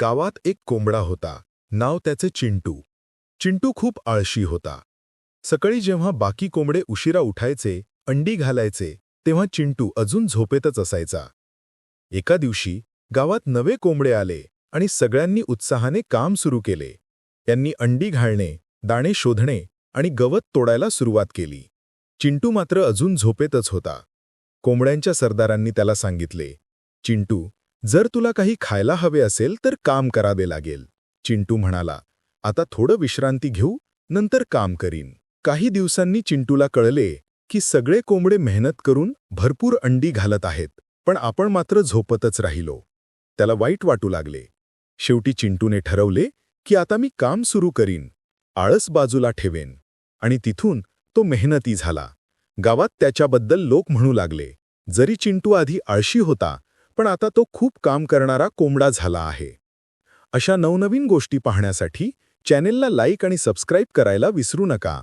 गावात एक कोंबडा होता. नाव त्याचे चिंटू. चिंटू खूप आळशी होता. सकाळी जेव्हा बाकी कोंबडे उशिरा उठायचे अंडी घालायचे तेव्हा चिंटू अजून झोपेतच असायचा. एका दिवशी गावात नवे कोंबडे आले आणि सगळ्यांनी उत्साहाने काम सुरू केले. त्यांनी अंडी घालणे दाणे शोधणे आणि गवत तोडायला सुरुवात केली. चिंटू मात्र अजून झोपेतच होता. कोंबड्यांच्या सरदारांनी त्याला सांगितले चिंटू जर तुला काही खायला हवे असेल तर काम करावे लागेल. चिंटू म्हणाला आता थोडं विश्रांती घेऊ नंतर काम करीन. काही दिवसांनी चिंटूला कळले की सगळे कोंबडे मेहनत करून भरपूर अंडी घालत आहेत पण आपण मात्र झोपतच राहिलो. त्याला वाईट वाटू लागले. शेवटी चिंटूने ठरवले की आता मी काम सुरू करीन आळस बाजूला ठेवेन. आणि तिथून तो मेहनती झाला. गावात त्याच्याबद्दल लोक म्हणू लागले. जरी चिंटू आधी आळशी होता पण आता तो खूप काम करणारा कोंबडा झाला आहे. अशा नवनवीन गोष्टी पाहण्यासाठी चॅनेलला लाईक आणि सबस्क्राईब करायला विसरू नका.